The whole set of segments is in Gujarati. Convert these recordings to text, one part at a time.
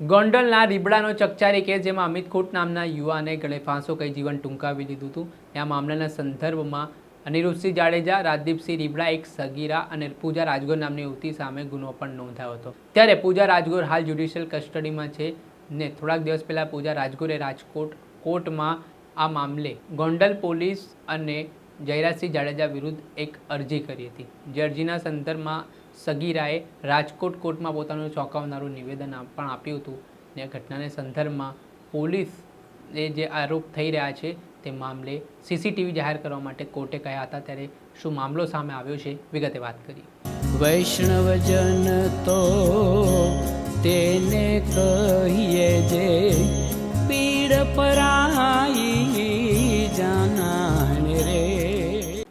ગોંડલના રીબડાનો ચકચારી કેસ જેમાં અમિત ખોટ નામના યુવાને ગળે ફાંસો કહી જીવન ટૂંકાવી લીધું હતું. આ મામલાના સંદર્ભમાં અનિરુદ્ધસિંહ જાડેજા, રાજદીપસિંહ રીબડા, એક સગીરા અને પૂજા રાજગોર નામની યુવતી સામે ગુનો પણ નોંધાયો હતો. ત્યારે પૂજા રાજગોર હાલ જ્યુડિશિયલ કસ્ટડીમાં છે ને થોડાક દિવસ પહેલાં પૂજા રાજગોરે રાજકોટ કોર્ટમાં આ મામલે ગોંડલ પોલીસ અને જયરાજસિંહ જાડેજા વિરુદ્ધ એક અરજી કરી હતી. જે અરજીના સંદર્ભમાં સગીરાએ રાજકોટ કોર્ટમાં પોતાનું ચોંકાવનારું નિવેદન પણ આપ્યું હતું. ને ઘટનાને સંદર્ભમાં પોલીસને જે આરોપ થઈ રહ્યા છે તે મામલે સીસીટીવી જાહેર કરવા માટે કોર્ટે કહ્યા હતા. ત્યારે શું મામલો સામે આવ્યો છે વિગતે વાત કરી વૈષ્ણવજન તો તેને કહીએ જે પીડ પરાઈ જાનાને રે.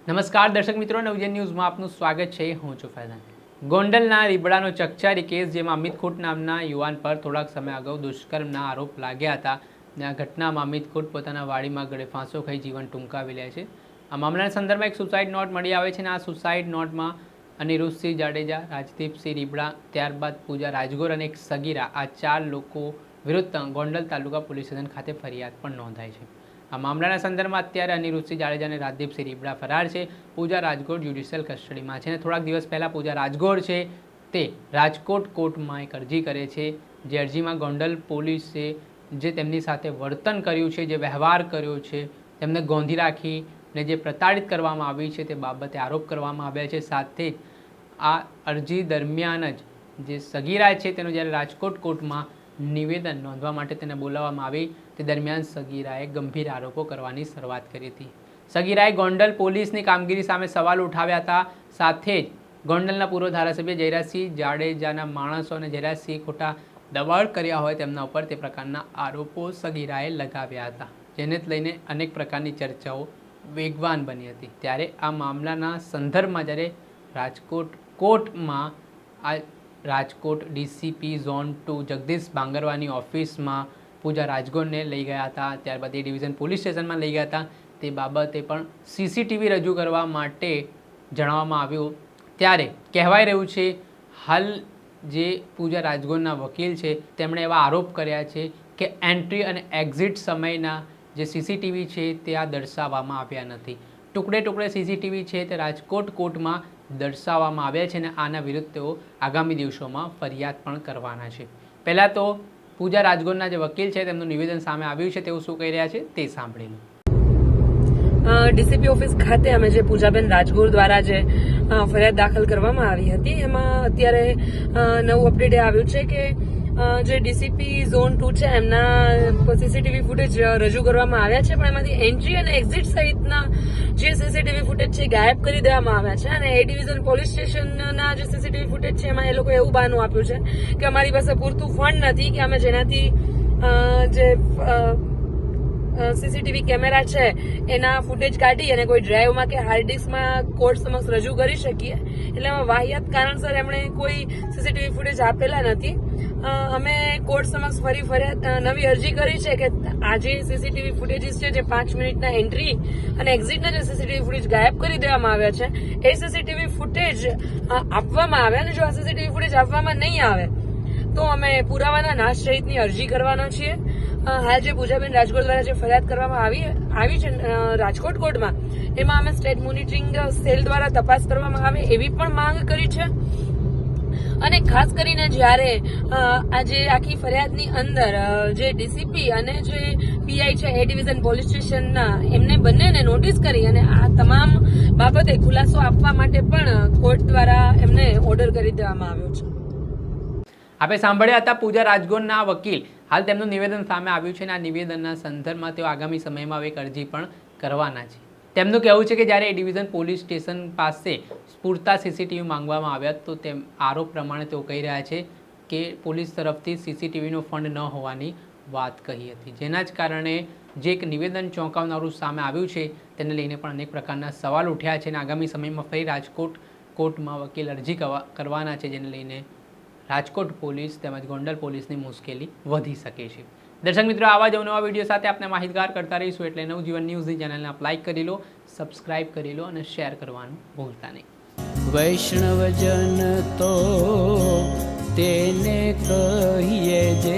નમસ્કાર દર્શક મિત્રો નવજન ન્યૂઝમાં આપનું સ્વાગત છે. હું છું ફૈઝાન. ગોંડલના રીબડાનો ચકચારી કેસ, જેમાં અમિત ખોટ નામના યુવાન પર થોડાક સમય અગાઉ દુષ્કર્મના આરોપ લાગ્યા હતા. અને આ ઘટનામાં અમિત ખોટ પોતાના વાડીમાં ગળે ફાંસો ખાઈ જીવન ટૂંકાવી લે છે. આ મામલાના સંદર્ભમાં એક સુસાઇડ નોટ મળી આવે છે અને આ સુસાઇડ નોટમાં અનિરુદ્ધસિંહ જાડેજા, રાજદીપસિંહ રીબડા, ત્યારબાદ પૂજા રાજગોર અને એક સગીરા આ ચાર લોકો વિરુદ્ધ ગોંડલ તાલુકા પોલીસ સ્ટેશન ખાતે ફરિયાદ પણ નોંધાઈ છે. આ મામલાના સંદર્ભમાં અત્યારે અનિરુદ્ધસિંહ જાડેજા અને રાજદીપસિંહ રીબડા ફરાર છે. પૂજા રાજકોટ જ્યુડિશિયલ કસ્ટડીમાં છે અને થોડાક દિવસ પહેલાં પૂજા રાજગોર છે તે રાજકોટ કોર્ટમાં એક અરજી કરે છે. જે અરજીમાં ગોંડલ પોલીસે જે તેમની સાથે વર્તન કર્યું છે, જે વ્યવહાર કર્યો છે, તેમને ગોંધી રાખી ને જે પ્રતાડિત કરવામાં આવી છે તે બાબતે આરોપ કરવામાં આવ્યા છે. સાથે જ આ અરજી દરમિયાન જ જે સગીરા છે તેનું જ્યારે રાજકોટ કોર્ટમાં નિવેદન નોંધવા માટે તેને બોલાવવામાં આવી. તે દરમિયાન સગીરાએ ગંભીર આરોપો કરવાની શરૂઆત કરી હતી. સગીરાએ ગોંડલ પોલીસની કામગીરી સામે સવાલ ઉઠાવ્યા હતા. સાથે જ ગોંડલના પૂર્વ ધારાસભ્ય જયરાજસિંહ જાડેજાના માણસો અને જયરાજસિંહ ખોટા દબાણ કર્યા હોય તેમના ઉપર તે પ્રકારના આરોપો સગીરાએ લગાવ્યા હતા, જેને લઈને અનેક પ્રકારની ચર્ચાઓ વેગવાન બની હતી. ત્યારે આ મામલાના સંદર્ભમાં જ્યારે રાજકોટ કોર્ટમાં આ Rajkot DCP zone two Jagdish બાંગરવાની ઓફિસમાં પૂજા રાજગોરને લઈ ગયા હતા. ત્યારબાદ એ ડિવિઝન પોલીસ સ્ટેશનમાં લઈ ગયા હતા. તે બાબતે પણ સીસીટીવી રજૂ કરવા માટે જણાવવામાં આવ્યું. ત્યારે કહેવાય રહ્યું છે, હાલ જે પૂજા રાજગોરના વકીલ છે, તેમણે એવા આરોપ કર્યા છે કે એન્ટ્રી અને એક્ઝિટ સમયના જે સીસીટીવી છે, તે આ દર્શાવવામાં આવ્યા નથી. ટુકડે ટુકડે સીસીટીવી છે તે રાજકોટ કોર્ટમાં દર્શાવવામાં આવ્યા છે અને આના વિરુદ્ધ તેઓ આગામી દિવસોમાં ફરિયાદ પણ કરવાના છે. પહેલાં તો પૂજા રાજગોરના જે વકીલ છે તેમનું નિવેદન સામે આવ્યું છે, તેઓ શું કહી રહ્યા છે તે સાંભળી લો. ડીસીપી ઓફિસ ખાતે અમે જે પૂજાબેન રાજગોર દ્વારા જે ફરિયાદ દાખલ કરવામાં આવી હતી, એમાં અત્યારે નવું અપડેટ આવ્યું છે કે જે ડીસીપી ઝોન ટુ છે, એમના સીસીટીવી ફૂટેજ રજૂ કરવામાં આવ્યા છે, પણ એમાંથી એન્ટ્રી અને એક્ઝિટ સહિતના જે સીસીટીવી ફૂટેજ છે ગાયબ કરી દેવામાં આવ્યા છે. અને એ ડિવિઝન પોલીસ સ્ટેશનના જે સીસીટીવી ફૂટેજ છે, એમાં એ લોકો એવું બહાનું આપ્યું છે કે અમારી પાસે પૂરતું ફંડ નથી, કે અમે જેનાથી જે સીસીટીવી કેમેરા છે, એના ફૂટેજ કાઢી અને કોઈ ડ્રાઈવમાં કે હાર્ડ કોર્ટ સમક્ષ રજૂ કરી શકીએ. એટલે એમાં વાહિયાત કારણસર એમણે કોઈ સીસીટીવી ફૂટેજ આપેલા નથી. અમે કોર્ટ સમક્ષ ફરી ફરિયાદ નવી અરજી કરી છે કે આ જે સીસીટીવી ફૂટેજીસ છે, જે પાંચ મિનિટના એન્ટ્રી અને એક્ઝિટના જે સીસીટીવી ફૂટેજ ગાયબ કરી દેવામાં આવ્યા છે, એ સીસીટીવી ફૂટેજ આપવામાં આવે અને જો આ સીસીટીવી ફૂટેજ આપવામાં નહીં આવે, તો અમે પુરાવાના નાશ સહિતની અરજી કરવાના છીએ. હાલ જે પૂજાબેન રાજકોટ દ્વારા જે ફરિયાદ કરવામાં આવી આવી છે રાજકોટ કોર્ટમાં, એમાં અમે સ્ટેટ મોનિટરિંગ સેલ દ્વારા તપાસ કરવામાં આવે એવી પણ માંગ કરી છે. અને ખાસ કરીને જ્યારે આજે આખી ફરિયાદની અંદર જે ડીસીપી અને જે પીઆઈ છે, એ ડિવિઝન પોલીસ સ્ટેશનના, એમને બંનેને નોટિસ કરી અને આ તમામ બાબતે ખુલાસો આપવા માટે પણ કોર્ટ દ્વારા એમને ઓર્ડર કરી દેવામાં આવ્યો છે. આપણે સાંભળ્યા હતા પૂજા રાજગોરના વકીલ હાલ તેમનું નિવેદન સામે આવ્યું છે અને આ નિવેદનના સંદર્ભમાં તેઓ આગામી સમયમાં હવે અરજી પણ કરવાના છે. તેમનું કહેવું છે કે જ્યારે એ ડિવિઝન પોલીસ સ્ટેશન પાસે પૂરતા સીસીટીવી માંગવામાં આવ્યા તો તેમ આરોપ પ્રમાણે તેઓ કહી રહ્યા છે કે પોલીસ તરફથી સીસીટીવીનો ફંડ ન હોવાની વાત કહી હતી. જેના જ કારણે જે એક નિવેદન ચોંકાવનારું સામે આવ્યું છે તેને લઈને પણ અનેક પ્રકારના સવાલ ઉઠ્યા છે અને આગામી સમયમાં ફરી રાજકોટ કોર્ટમાં વકીલ અરજી કરવા- કરવાના છે જેને લઈને રાજકોટ પોલીસ તેમજ ગોંડલ પોલીસની મુશ્કેલી વધી શકે છે. દર્શક મિત્રો, આવા જ અવનવા વીડિયો સાથે આપણે માહિતગાર કરતા રહીશું એટલે નવજીવન ન્યૂઝની ચેનલને આપ લાઇક કરી લો સબસ્ક્રાઇબ કરી લો અને શેર કરવાનું ભૂલતા નહીં. વૈષ્ણવજન તો તેને કહીએ જે